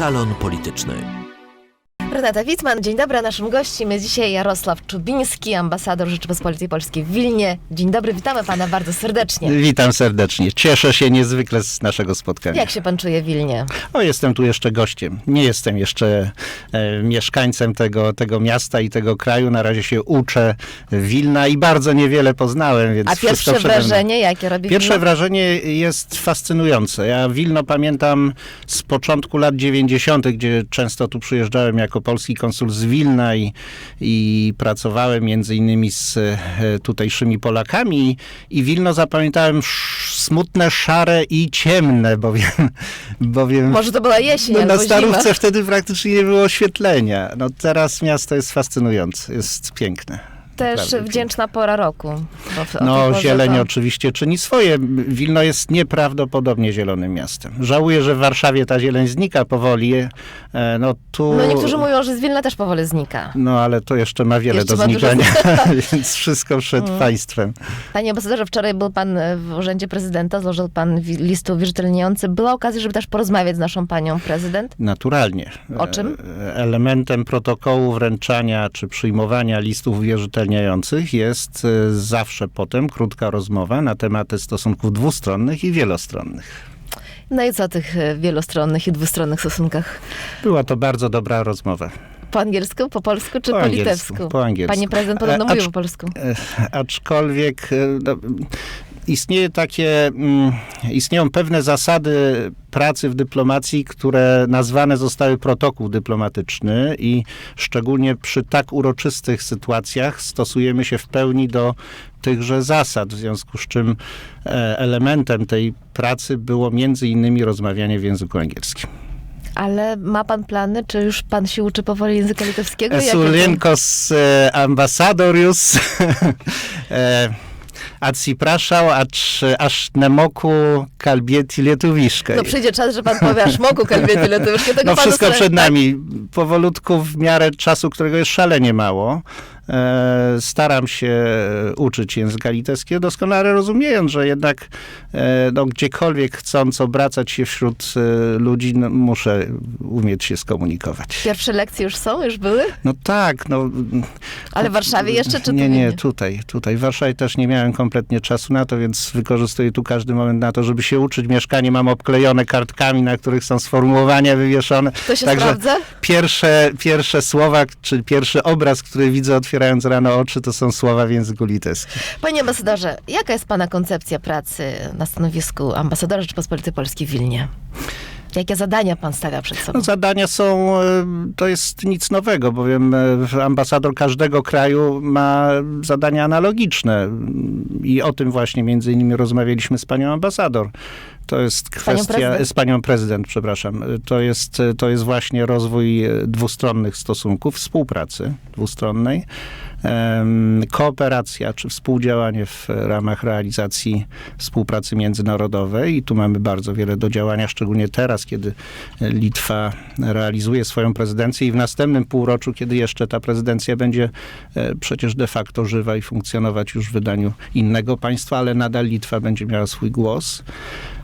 Salon Polityczny. Renata Witman, dzień dobry. Naszym gościem jest dzisiaj Jarosław Czubiński, ambasador Rzeczypospolitej Polskiej w Wilnie. Dzień dobry, witamy pana bardzo serdecznie. Witam serdecznie. Cieszę się niezwykle z naszego spotkania. Jak się pan czuje w Wilnie? O, jestem tu jeszcze gościem. Nie jestem jeszcze e, mieszkańcem tego, tego miasta i tego kraju. Na razie się uczę Wilna i bardzo niewiele poznałem, więc A pierwsze wrażenie, jakie robi Pierwsze Wilno? wrażenie jest fascynujące. Ja Wilno pamiętam z początku lat 90., gdzie często tu przyjeżdżałem jako polski konsul z Wilna i, i pracowałem między innymi z e, tutejszymi Polakami. I Wilno zapamiętałem smutne, szare i ciemne, bowiem, bowiem Może to była jesień no, na Starówce zima. wtedy praktycznie nie było oświetlenia. No teraz miasto jest fascynujące, jest piękne. Też Naprawdę wdzięczna pora roku. W- no, zieleń to- oczywiście czyni swoje. Wilno jest nieprawdopodobnie zielonym miastem. Żałuję, że w Warszawie ta zieleń znika powoli. E, No tu... No niektórzy mówią, że z Wilna też powoli znika. No ale to jeszcze ma wiele Jeszcze do ma dużo Mm. znikania, więc wszystko przed państwem. Panie ambasadorze, wczoraj był pan w urzędzie prezydenta, złożył pan list uwierzytelniający. Była okazja, żeby też porozmawiać z naszą panią prezydent? Naturalnie. O czym? E, Elementem protokołu wręczania czy przyjmowania listów uwierzytelniających jest e, zawsze potem krótka rozmowa na tematy stosunków dwustronnych i wielostronnych. No i co o tych e, wielostronnych i dwustronnych stosunkach? Była to bardzo dobra rozmowa. Po angielsku, po polsku czy Po po, angielsku, litewsku? po angielsku. Panie prezydent podobno E, mówił po polsku. Aczkolwiek no, istnieje takie, mm, istnieją pewne zasady pracy w dyplomacji, które nazwane zostały protokół dyplomatyczny i szczególnie przy tak uroczystych sytuacjach stosujemy się w pełni do tychże zasad, w związku z czym e, elementem tej pracy było między innymi rozmawianie w języku angielskim. Ale ma pan plany, czy już pan się uczy powoli języka litewskiego? Esulinkos e, ambasadorius e, atsipraszał, acz, aż nemoku kalbieti lietuwiszkę. No przyjdzie czas, że pan powie, aż moku kalbiety litewskie. Tego No wszystko przed nami. Powolutku, w miarę czasu, którego jest szalenie mało, staram się uczyć języka litewskiego, doskonale rozumiejąc, że jednak e, no, gdziekolwiek chcąc obracać się wśród e, ludzi, no, muszę umieć się skomunikować. Pierwsze lekcje już są? Już były? No tak, no. Ale w Warszawie jeszcze, czy Nie, nie, tutaj, tutaj. W Warszawie też nie miałem kompletnie czasu na to, więc wykorzystuję tu każdy moment na to, żeby się uczyć. Mieszkanie mam obklejone kartkami, na których są sformułowania wywieszone. To się Także sprawdza? pierwsze, pierwsze słowa, czy pierwszy obraz, który widzę otwierając rano oczy, to są słowa w języku litewskim. Panie ambasadorze, jaka jest pana koncepcja pracy na stanowisku ambasadora Rzeczypospolitej Polskiej w Wilnie? Jakie zadania pan stawia przed sobą? No, zadania są, e, to jest nic nowego, bowiem e, ambasador każdego kraju ma zadania analogiczne i o tym właśnie między innymi rozmawialiśmy z panią ambasador. To jest kwestia, prezydent. z panią prezydent, przepraszam. To jest, to jest właśnie rozwój e, dwustronnych stosunków, współpracy dwustronnej, kooperacja czy współdziałanie w ramach realizacji współpracy międzynarodowej i tu mamy bardzo wiele do działania, szczególnie teraz, kiedy Litwa realizuje swoją prezydencję i w następnym półroczu, kiedy jeszcze ta prezydencja będzie e, przecież de facto żywa i funkcjonować już w wydaniu innego państwa, ale nadal Litwa będzie miała swój głos.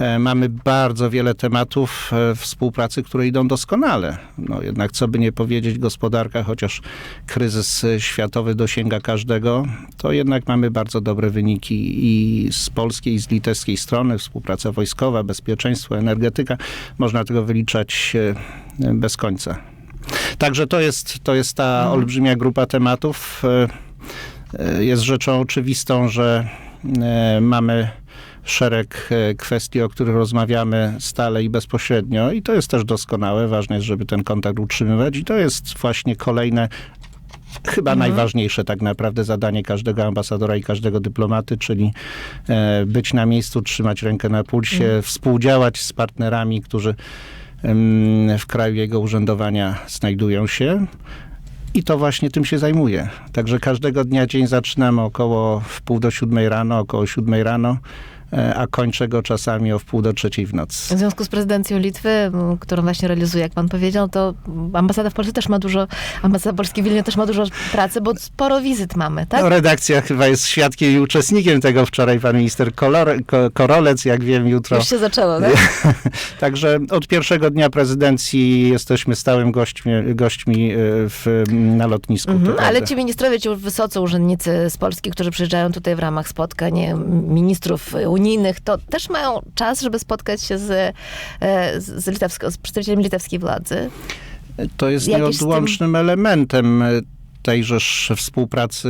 E, Mamy bardzo wiele tematów e, współpracy, które idą doskonale. No jednak, co by nie powiedzieć, gospodarka, chociaż kryzys światowy dosięga każdego, to jednak mamy bardzo dobre wyniki i z polskiej, i z litewskiej strony. Współpraca wojskowa, bezpieczeństwo, energetyka. Można tego wyliczać e, bez końca. Także to jest, to jest ta olbrzymia grupa tematów. Jest rzeczą oczywistą, że mamy szereg e, kwestii, o których rozmawiamy stale i bezpośrednio i to jest też doskonałe. Ważne jest, żeby ten kontakt utrzymywać i to jest właśnie kolejne chyba najważniejsze tak naprawdę zadanie każdego ambasadora i każdego dyplomaty, czyli e, być na miejscu, trzymać rękę na pulsie, współdziałać z partnerami, którzy w kraju jego urzędowania znajdują się. I to właśnie tym się zajmuję. Także każdego dnia dzień zaczynamy około w pół do siódmej rano, około siódmej rano. E, a kończę go czasami o wpół do trzeciej w nocy. W związku z prezydencją Litwy, którą właśnie realizuje, jak pan powiedział, to ambasada w Polsce też ma dużo, ambasada Polski w Wilnie też ma dużo pracy, bo sporo wizyt mamy, tak? No, redakcja chyba jest świadkiem i uczestnikiem tego. Wczoraj pan minister Kolor, Korolec, jak wiem, jutro. Już się zaczęło, tak? Także od pierwszego dnia prezydencji jesteśmy stałym gośćmi, gośćmi e, w, na lotnisku. Mhm, ale ci ministrowie, ci wysocy urzędnicy z Polski, którzy przyjeżdżają tutaj w ramach spotkań ministrów unijnych, to też mają czas, żeby spotkać się z, e, z, litewsko, z przedstawicielem litewskiej władzy. To jest jakieś z tym- nieodłącznym elementem e, tejżeż współpracy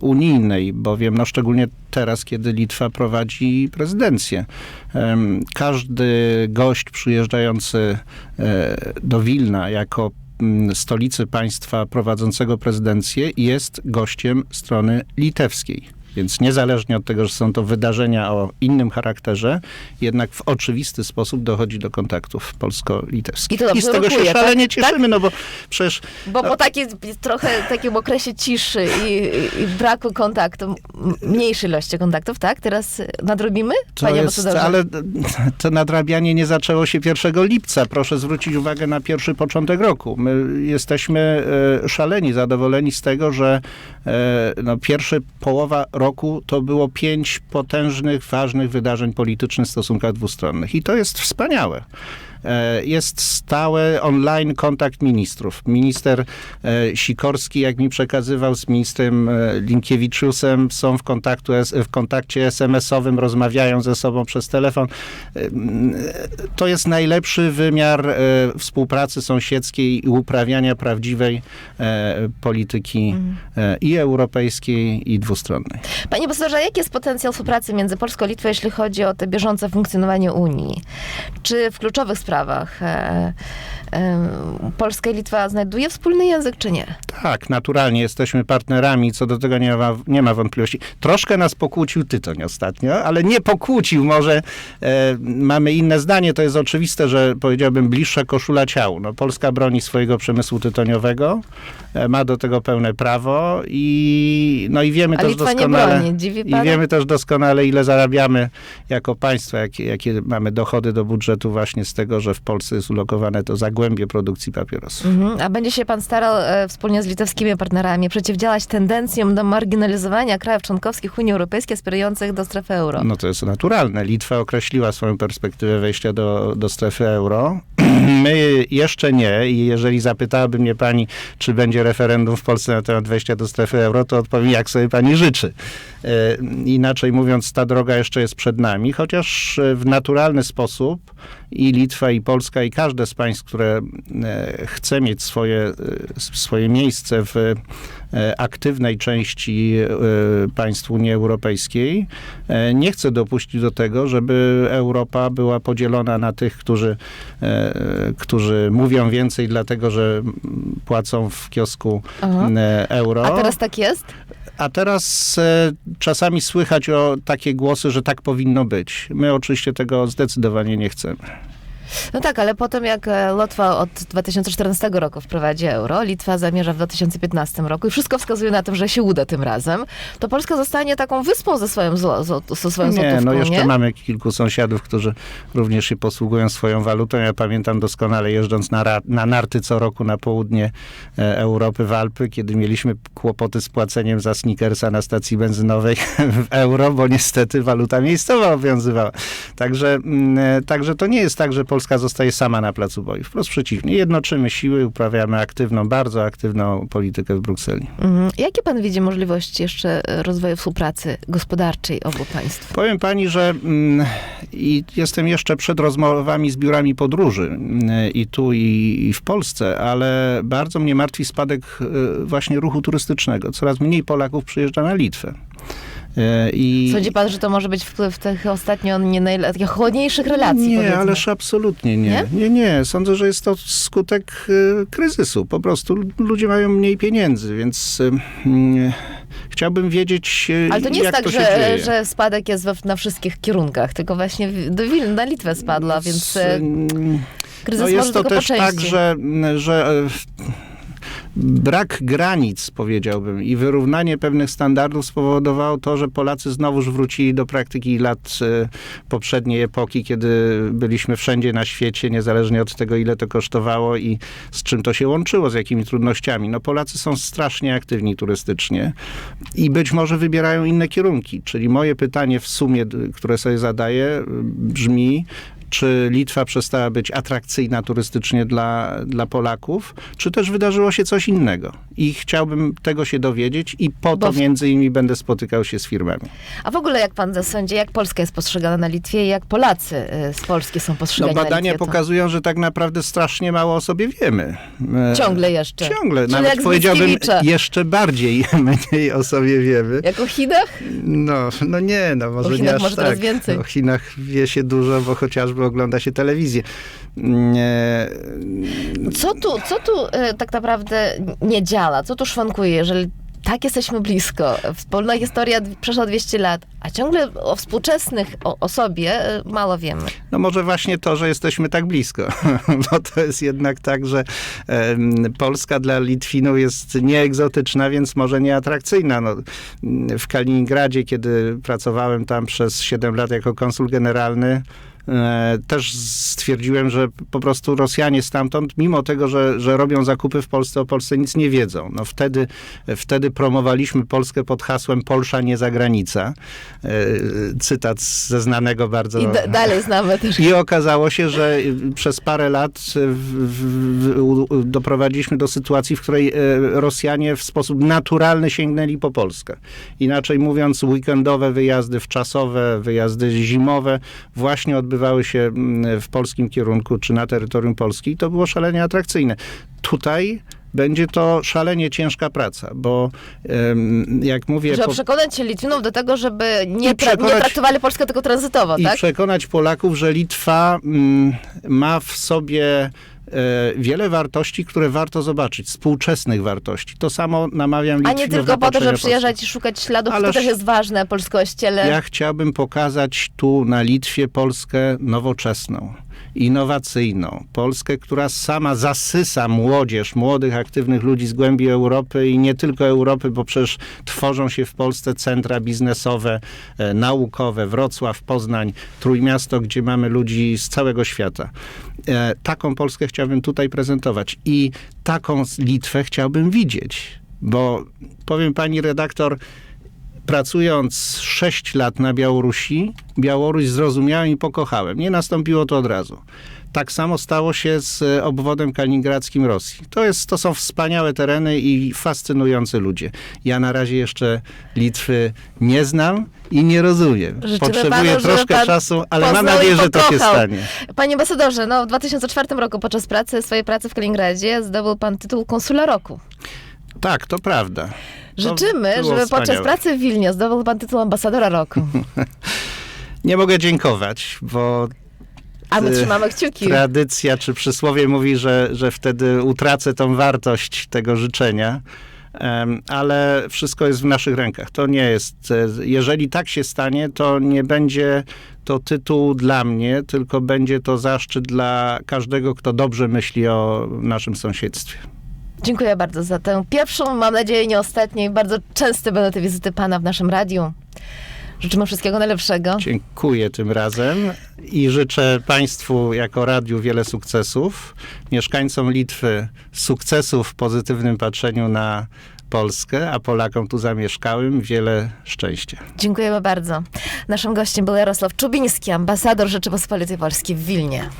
unijnej, bowiem no szczególnie teraz, kiedy Litwa prowadzi prezydencję. Każdy gość przyjeżdżający e, do Wilna jako stolicy państwa prowadzącego prezydencję jest gościem strony litewskiej. Więc niezależnie od tego, że są to wydarzenia o innym charakterze, jednak w oczywisty sposób dochodzi do kontaktów polsko-litewskich. I dobrze z tego się rokuje, tak? szalenie Tak? cieszymy, no bo przecież Bo po takiej, trochę takim okresie ciszy i, i braku kontaktu, mniejszej ilości kontaktów, tak? Teraz nadrobimy, to panie jest, ale to nadrabianie nie zaczęło się 1 lipca. Proszę zwrócić uwagę na pierwszy początek roku. My jesteśmy e, szaleni, zadowoleni z tego, że e, no, pierwsza połowa roku to było pięć potężnych, ważnych wydarzeń politycznych w stosunkach dwustronnych. I to jest wspaniałe. E, Jest stały online kontakt ministrów. Minister e, Sikorski, jak mi przekazywał, z ministrem e, Linkiewiczusem są w, kontaktu, w kontakcie SMS-owym, rozmawiają ze sobą przez telefon. To jest najlepszy wymiar współpracy sąsiedzkiej i uprawiania prawdziwej polityki e, i europejskiej, i dwustronnej. Panie ambasadorze, jaki jest potencjał współpracy między Polską a Litwą, jeśli chodzi o te bieżące funkcjonowanie Unii? Czy w kluczowych sprawach e, e, Polska i Litwa znajduje wspólny język, czy nie? Tak, naturalnie jesteśmy partnerami, co do tego nie ma, nie ma wątpliwości. Troszkę nas pokłócił Tytoń ostatnio, ale nie pokłócił, może e, mamy inne zdanie. To jest oczywiste, że powiedziałbym bliższa koszula ciału. No, Polska broni swojego przemysłu tytoniowego, e, ma do tego pełne prawo i, no, i wiemy A też Litwa doskonale... I wiemy też doskonale, ile zarabiamy jako państwo, jakie, jakie mamy dochody do budżetu właśnie z tego, że w Polsce jest ulokowane to zagłębie produkcji papierosów. Mhm. A będzie się pan starał e, wspólnie z litewskimi partnerami przeciwdziałać tendencjom do marginalizowania krajów członkowskich Unii Europejskiej aspirujących do strefy euro? No to jest naturalne. Litwa określiła swoją perspektywę wejścia do, do strefy euro. My jeszcze nie i jeżeli zapytałaby mnie pani, czy będzie referendum w Polsce na temat wejścia do strefy euro, to odpowiem, jak sobie pani życzy. E, Inaczej mówiąc, ta droga jeszcze jest przed nami, chociaż w naturalny sposób i Litwa, i Polska, i każde z państw, które e, chce mieć swoje, e, swoje miejsce w e, aktywnej części państw Unii Europejskiej, nie chce dopuścić do tego, żeby Europa była podzielona na tych, którzy, którzy mówią więcej dlatego, że płacą w kiosku Aha. euro. A teraz tak jest? A teraz e, czasami słychać o takie głosy, że tak powinno być. My oczywiście tego zdecydowanie nie chcemy. No tak, ale potem jak e, Łotwa od 2014 roku wprowadzi euro, Litwa zamierza w 2015 roku i wszystko wskazuje na to, że się uda tym razem, to Polska zostanie taką wyspą ze swoją, zło, ze swoją Nie, złotówką, no jeszcze nie? mamy kilku sąsiadów, którzy również się posługują swoją walutą. Ja pamiętam doskonale jeżdżąc na, na narty co roku na południe e, Europy, w Alpy, kiedy mieliśmy kłopoty z płaceniem za sneakersa na stacji benzynowej w euro, bo niestety waluta miejscowa obowiązywała. Także, mm, e, także to nie jest tak, że Polska zostaje sama na placu boju. Wprost przeciwnie. Jednoczymy siły, uprawiamy aktywną, bardzo aktywną politykę w Brukseli. Mhm. Jakie pan widzi możliwości jeszcze rozwoju współpracy gospodarczej obu państw? Powiem pani, że mm, i jestem jeszcze przed rozmowami z biurami podróży mm, i tu, i, i w Polsce, ale bardzo mnie martwi spadek y, właśnie ruchu turystycznego. Coraz mniej Polaków przyjeżdża na Litwę. Y, I Sądzi pan, że to może być wpływ tych ostatnio nie najle- takich chłodniejszych relacji? nie, powiedzmy? ależ absolutnie nie. Nie? nie. Nie, Sądzę, że jest to skutek y, kryzysu. Po prostu ludzie mają mniej pieniędzy, więc mm, chciałbym wiedzieć, y, Ale to nie jak jest tak, że, że spadek jest na wszystkich kierunkach, tylko właśnie na Litwę spadła, więc e, Mm, kryzys No może jest to też tak, że, że brak granic, powiedziałbym, i wyrównanie pewnych standardów spowodowało to, że Polacy znowuż wrócili do praktyki lat e, poprzedniej epoki, kiedy byliśmy wszędzie na świecie, niezależnie od tego, ile to kosztowało i z czym to się łączyło, z jakimi trudnościami. No Polacy są strasznie aktywni turystycznie i być może wybierają inne kierunki. Czyli moje pytanie w sumie, które sobie zadaję, y, brzmi, czy Litwa przestała być atrakcyjna turystycznie dla, dla Polaków, czy też wydarzyło się coś innego. I chciałbym tego się dowiedzieć i po Bo to w- między innymi będę spotykał się z firmami. A w ogóle jak pan sądzi, jak Polska jest postrzegana na Litwie i jak Polacy y, z Polski są No, postrzegani na badania Litwie? to pokazują, że tak naprawdę strasznie mało o sobie wiemy. E, Ciągle jeszcze. Ciągle, Czyli nawet powiedziałbym jeszcze bardziej mniej o sobie wiemy. Jak o Chinach? No, no nie, no może Chinach nie aż może tak. teraz więcej. O Chinach wie się dużo, bo chociażby ogląda się telewizję. Nie, Co tu, co tu y, tak naprawdę nie działa? Co tu szwankuje, jeżeli tak jesteśmy blisko? Wspólna historia przeszła 200 lat, a ciągle o współczesnych o, o sobie y, mało wiemy. No może właśnie to, że jesteśmy tak blisko, bo to jest jednak tak, że Polska dla Litwinów jest nieegzotyczna, więc może nieatrakcyjna. No, w Kaliningradzie, kiedy pracowałem tam przez 7 lat jako konsul generalny, e, też stwierdziłem, że po prostu Rosjanie stamtąd, mimo tego, że, że robią zakupy w Polsce, o Polsce nic nie wiedzą. No wtedy, wtedy promowaliśmy Polskę pod hasłem Polsza nie za granica. E, Cytat ze znanego bardzo I d- dalej znamy też. i okazało się, że y, przez parę lat y, w, w, doprowadziliśmy do sytuacji, w której e, Rosjanie w sposób naturalny sięgnęli po Polskę. Inaczej mówiąc, weekendowe wyjazdy wczasowe, wyjazdy zimowe właśnie odbywały się mm, w polskim kierunku czy na terytorium Polski to było szalenie atrakcyjne. Tutaj będzie to szalenie ciężka praca, bo jak mówię... Żeby po- przekonać się Litwinów do tego, żeby nie, tra- nie przekonać- traktowali Polskę tylko tranzytowo, i tak? przekonać Polaków, że Litwa mm, ma w sobie wiele wartości, które warto zobaczyć, współczesnych wartości. To samo namawiam A Litwinów nie tylko po to, żeby patrzenie przyjeżdżać i szukać śladów, Ależ- to też jest ważne, polskościele. Ja chciałbym pokazać tu na Litwie Polskę nowoczesną, innowacyjną. Polskę, która sama zasysa młodzież, młodych, aktywnych ludzi z głębi Europy i nie tylko Europy, bo przecież tworzą się w Polsce centra biznesowe, e, naukowe, Wrocław, Poznań, Trójmiasto, gdzie mamy ludzi z całego świata. E, taką Polskę chciałbym tutaj prezentować i taką Litwę chciałbym widzieć. Bo powiem pani redaktor, pracując 6 lat na Białorusi, Białoruś zrozumiałem i pokochałem. Nie nastąpiło to od razu. Tak samo stało się z e, obwodem kaliningradzkim Rosji. To, jest, to są wspaniałe tereny i fascynujący ludzie. Ja na razie jeszcze Litwy nie znam i nie rozumiem. Życzymy Potrzebuję panu, troszkę czasu, ale mam nadzieję, że to się stanie. Panie ambasadorze, no w 2004 roku podczas pracy, swojej pracy w Kaliningradzie zdobył pan tytuł konsula roku. Tak, to prawda. Życzymy, było żeby podczas wspaniałe. pracy w Wilnie zdobył pan tytuł ambasadora roku. Nie mogę dziękować, bo A my trzymamy kciuki. tradycja czy przysłowie mówi, że, że wtedy utracę tą wartość tego życzenia. Ale wszystko jest w naszych rękach. To nie jest. e, Jeżeli tak się stanie, to nie będzie to tytuł dla mnie, tylko będzie to zaszczyt dla każdego, kto dobrze myśli o naszym sąsiedztwie. Dziękuję bardzo za tę pierwszą, mam nadzieję nie ostatnią i bardzo częste będą te wizyty pana w naszym radiu. Życzymy wszystkiego najlepszego. Dziękuję tym razem i życzę Państwu jako radiu wiele sukcesów, mieszkańcom Litwy sukcesów w pozytywnym patrzeniu na Polskę, a Polakom tu zamieszkałym wiele szczęścia. Dziękujemy bardzo. Naszym gościem był Jarosław Czubiński, ambasador Rzeczypospolitej Polskiej w Wilnie.